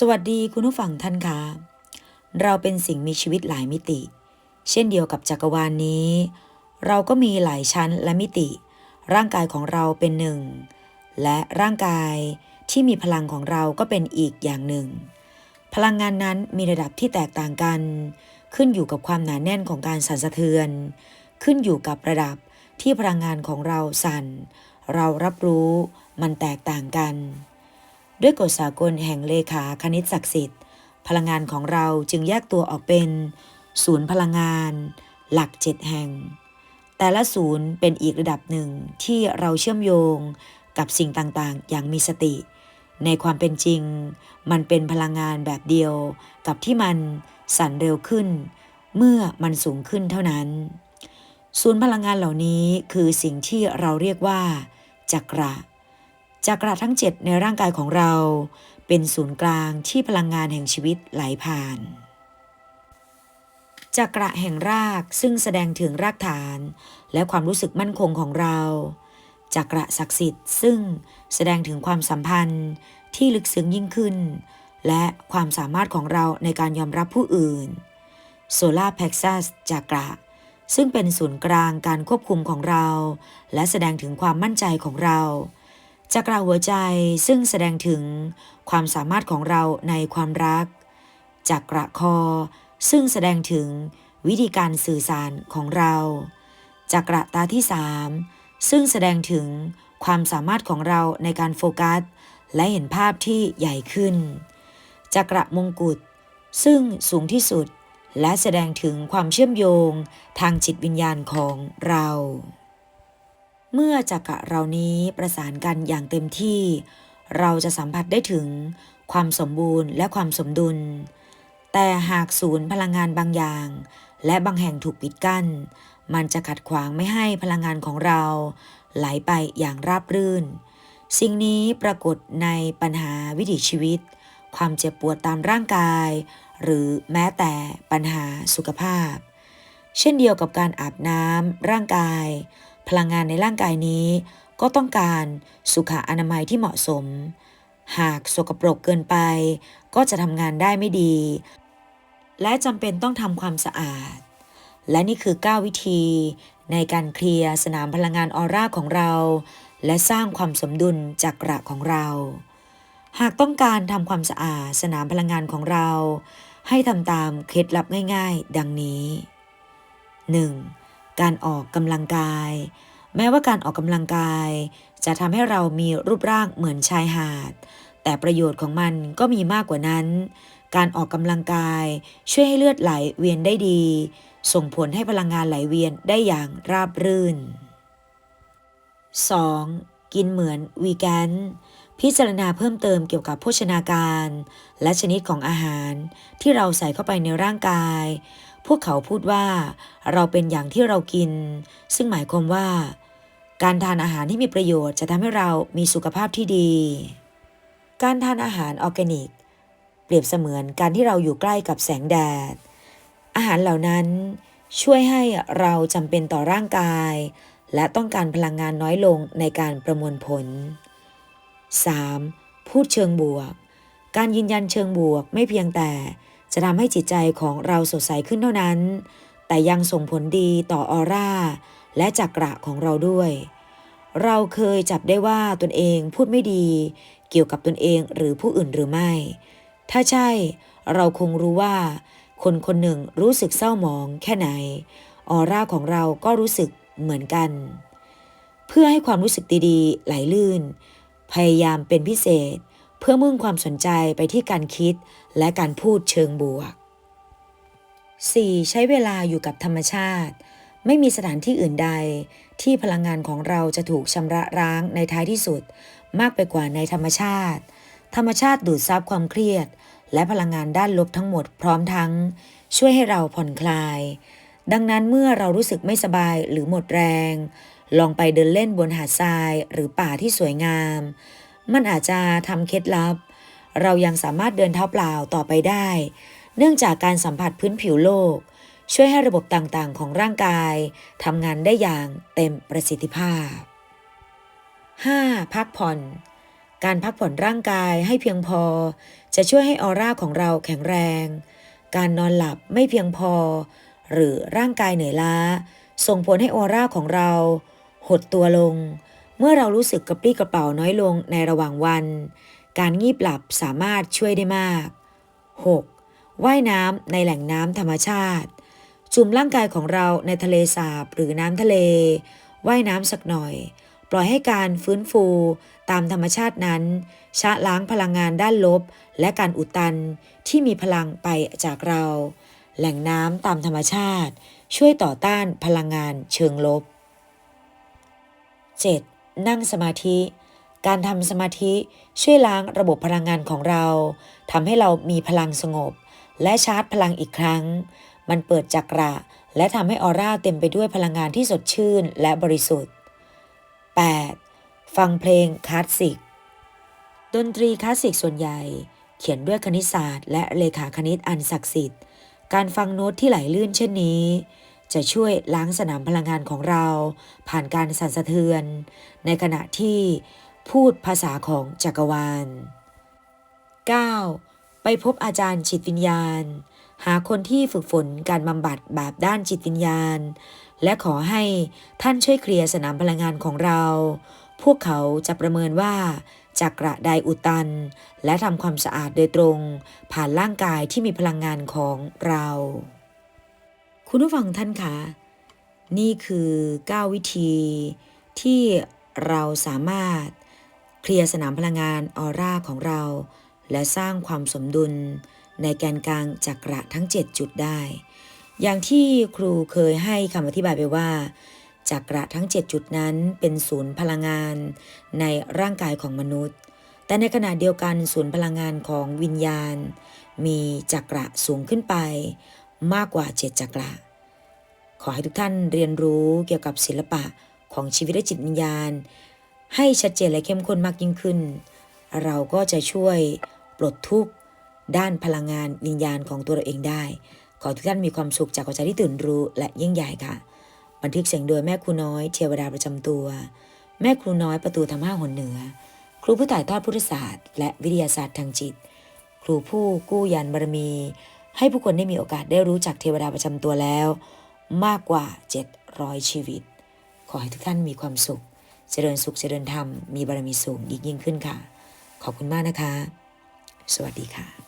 สวัสดีคุณผู้ฟังท่านคะเราเป็นสิ่งมีชีวิตหลายมิติ เช่นเดียวกับจักรวาลนนี้ เราก็มีหลายชั้นและมิติ ร่างกายของเราเป็นหนึ่ง และร่างกายที่มีพลังของเราก็เป็นอีกอย่างหนึ่ง พลังงานนั้นมีระดับที่แตกต่างกัน ขึ้นอยู่กับความหนาแน่นของการสั่นสะเทือน ขึ้นอยู่กับระดับที่พลังงานของเราสั่น เรารับรู้มันแตกต่างกัน ด้วยกฎสากลแห่งเลขาคณิตศักดิ์สิทธิ์ พลังงานของเราจึงแยกตัวออกเป็นศูนย์พลังงาน หลักเจ็ดแห่ง แต่ละศูนย์เป็นอีกระดับหนึ่งที่เราเชื่อมโยงกับสิ่งต่างๆ อย่างมีสติ ในความเป็นจริง มันเป็นพลังงานแบบเดียวกับที่มันสั่นเร็วขึ้น เมื่อมันสูงขึ้นเท่านั้น ศูนย์พลังงานเหล่านี้คือสิ่งที่เราเรียกว่าจักระ จักระทั้ง 7 ในร่างกายของเรา เป็นศูนย์กลางที่พลังงานแห่งชีวิตไหลผ่านจักระแห่งรากซึ่งแสดงถึงรากฐาน และความรู้สึกมั่นคงของเราจักระศักดิ์สิทธิ์ซึ่งแสดงถึงความสัมพันธ์ที่ลึกซึ้งยิ่งขึ้น และความสามารถของเราในการยอมรับผู้อื่นโซลาร์ p พ็กซัสจักระซึ่งเป็นศูนย์กลางการควบคุมของเรา และแสดงถึงความมั่นใจของเรา จักระหัวใจซึ่งแสดงถึงความสามารถของเราในความรักจักระคอ ซึ่งแสดงถึงวิธีการสื่อสารของเราจักระตาที่สามซึ่งแสดงถึงความสามารถของเราในการโฟกัส และเห็นภาพที่ใหญ่ขึ้น จักระมงกุฎซึ่งสูงที่สุดและแสดงถึงความเชื่อมโยงทางจิตวิญญาณของเรา เมื่อจักระเหล่านี้ประสานกันอย่างเต็มที่ เราจะสัมผัสได้ถึงความสมบูรณ์และความสมดุล แต่หากศูนย์พลังงานบางอย่าง และบางแห่งถูกปิดกั้น มันจะขัดขวางไม่ให้พลังงานของเรา ไหลไปอย่างราบรื่น สิ่งนี้ปรากฏในปัญหาวิถีชีวิต ความเจ็บปวดตามร่างกาย หรือแม้แต่ปัญหาสุขภาพ เช่นเดียวกับการอาบน้ำร่างกาย พลังงานในร่างกายนี้ ก็ต้องการสุขอนามัยที่เหมาะสม หากสกปรกเกินไป ก็จะทำงานได้ไม่ดี และจำเป็นต้องทำความสะอาด และนี่คือ 9 วิธี ในการเคลียร์สนามพลังงานออร่าของเรา และสร้างความสมดุลจักระของเรา หากต้องการทำความสะอาดสนามพลังงานของเรา ให้ทำตามเคล็ดลับง่าย ๆ ดังนี้ 1. การออกกำลังกาย แม้ว่าการออกกำลังกาย จะทำให้เรามีรูปร่างเหมือนชายหาด แต่ประโยชน์ของมันก็มีมากกว่านั้น การออกกำลังกายช่วยให้เลือดไหลเวียนได้ดี ส่งผลให้พลังงานไหลเวียนได้อย่างราบรื่น 2. กินเหมือนวีแกนพิจารณาเพิ่มเติมเกี่ยวกับโภชนาการ และชนิดของอาหารที่เราใส่เข้าไปในร่างกาย พวกเขาพูดว่า เราเป็นอย่างที่เรากิน ซึ่งหมายความว่า การทานอาหารที่มีประโยชน์จะทำให้เรามีสุขภาพที่ดี การทานอาหารออร์แกนิก เปรียบเสมือนการที่เราอยู่ใกล้กับแสงแดด อาหารเหล่านั้นช่วยให้เราจำเป็นต่อร่างกาย และต้องการพลังงานน้อยลงในการประมวลผล 3. พูดเชิงบวก การยืนยันเชิงบวกไม่เพียงแต่ จะทำให้จิตใจของเราสดใสขึ้นเท่านั้น แต่ยังส่งผลดีต่อออร่า และจักระของเราด้วย เราเคยจับได้ว่าตนเองพูดไม่ดี เกี่ยวกับตนเองหรือผู้อื่นหรือไม่ ถ้าใช่เราคงรู้ว่า คนคนหนึ่งรู้สึกเศร้าหมองแค่ไหน ออร่าของเราก็รู้สึกเหมือนกัน เพื่อให้ความรู้สึกดีๆ ไหลลื่น พยายามเป็นพิเศษ เพื่อมุ่งความสนใจไปที่การคิด และการพูดเชิงบวก 4. ใช้เวลาอยู่กับธรรมชาติ ไม่มีสถานที่อื่นใด ที่พลังงานของเราจะถูกชำระร้างในท้ายที่สุด มากไปกว่าในธรรมชาติ ธรรมชาติดูดซับความเครียด และพลังงานด้านลบทั้งหมดพร้อมทั้ง ช่วยให้เราผ่อนคลาย ดังนั้นเมื่อเรารู้สึกไม่สบายหรือหมดแรง ลองไปเดินเล่นบนหาดทรายหรือป่าที่สวยงาม มันอาจจะทำเคล็ดลับ เรายังสามารถเดินเท้าเปล่าต่อไปได้ เนื่องจากการสัมผัสพื้นผิวโลก ช่วยให้ระบบต่างๆ ของร่างกายทำงานได้อย่างเต็มประสิทธิภาพ 5. พักผ่อน การพักผ่อนร่างกายให้เพียงพอ จะช่วยให้ออร่าของเราแข็งแรง การนอนหลับไม่เพียงพอ หรือร่างกายเหนื่อยล้า ส่งผลให้ออร่าของเรา หดตัวลง เมื่อเรารู้สึกกระปรี้กระเป๋าน้อยลงในระหว่างวัน การงีบหลับสามารถช่วยได้มาก 6. ว่ายน้ำในแหล่งน้ำธรรมชาติ จุ่มร่างกายของเราในทะเลสาบหรือน้ำทะเล ว่ายน้ำสักหน่อย ปล่อยให้การฟื้นฟูตามธรรมชาตินั้น ชะล้างพลังงานด้านลบ และการอุดตันที่มีพลังไปจากเรา แหล่งน้ำตามธรรมชาติ ช่วยต่อต้านพลังงานเชิงลบ 7. นั่งสมาธิ การทำสมาธิช่วยล้างระบบพลังงานของเราทำให้เรามีพลังสงบ และชาร์จพลังอีกครั้ง มันเปิดจักระ และทำให้ออร่าเต็มไปด้วยพลังงานที่สดชื่นและบริสุทธิ์ 8. ฟังเพลงคลาสสิก ดนตรีคลาสสิกส่วนใหญ่ เขียนด้วยคณิตศาสตร์และเลขาคณิตอันศักดิ์สิทธิ์ การฟังโน้ตที่ไหลลื่นเช่นนี้จะช่วยล้างสนามพลังงานของเรา ผ่านการสั่นสะเทือน ในขณะที่ พูดภาษาของจักรวาล 9. ไปพบอาจารย์จิตวิญญาณ หาคนที่ฝึกฝนการบำบัดแบบด้านจิตวิญญาณ และขอให้ท่านช่วยเคลียร์สนามพลังงานของเรา พวกเขาจะประเมินว่าจักระใดอุดตัน และทำความสะอาดโดยตรง ผ่านร่างกายที่มีพลังงานของเรา คุณผู้ฟังท่านคะนี่คือ 9 วิธีที่เราสามารถ เคลียร์สนามพลังงานออร่าของเรา และสร้างความสมดุลในแกนกลางจักระทั้ง 7 จุดได้ อย่างที่ครูเคยให้คำอธิบายไปว่าจักระทั้ง 7 จุดนั้นเป็นศูนย์พลังงานในร่างกายของมนุษย์ แต่ในขณะเดียวกันศูนย์พลังงานของวิญญาณ มีจักระสูงขึ้นไป มากกว่า 7 จักระ ขอให้ทุกท่านเรียนรู้เกี่ยวกับศิลปะของชีวิตและจิตวิญญาณ ให้ชัดเจนและเข้มข้นมากยิ่งขึ้น เราก็จะช่วยปลดทุกข์ด้านพลังงานวิญญาณของตัวเราเองได้ ขอทุกท่านมีความสุขจากหัวใจที่ตื่นรู้และยิ่งใหญ่ค่ะ บันทึกเสียงโดยแม่ครูน้อยเทวดาประจำตัว แม่ครูน้อยประตูทำห้าหนเหนือ ครูผู้ถ่ายทอดพุทธศาสตร์ และวิทยาศาสตร์ทางจิต ครูผู้กู้ยันบารมี ให้ผู้คนได้มีโอกาสได้รู้จักเทวดาประจำตัวแล้ว มากกว่า 700 ชีวิต ขอให้ทุกท่านมีความสุข เจริญสุขเจริญธรรม มีบารมีสูงยิ่งยิ่งขึ้นค่ะ ขอบคุณมากนะคะ สวัสดีค่ะ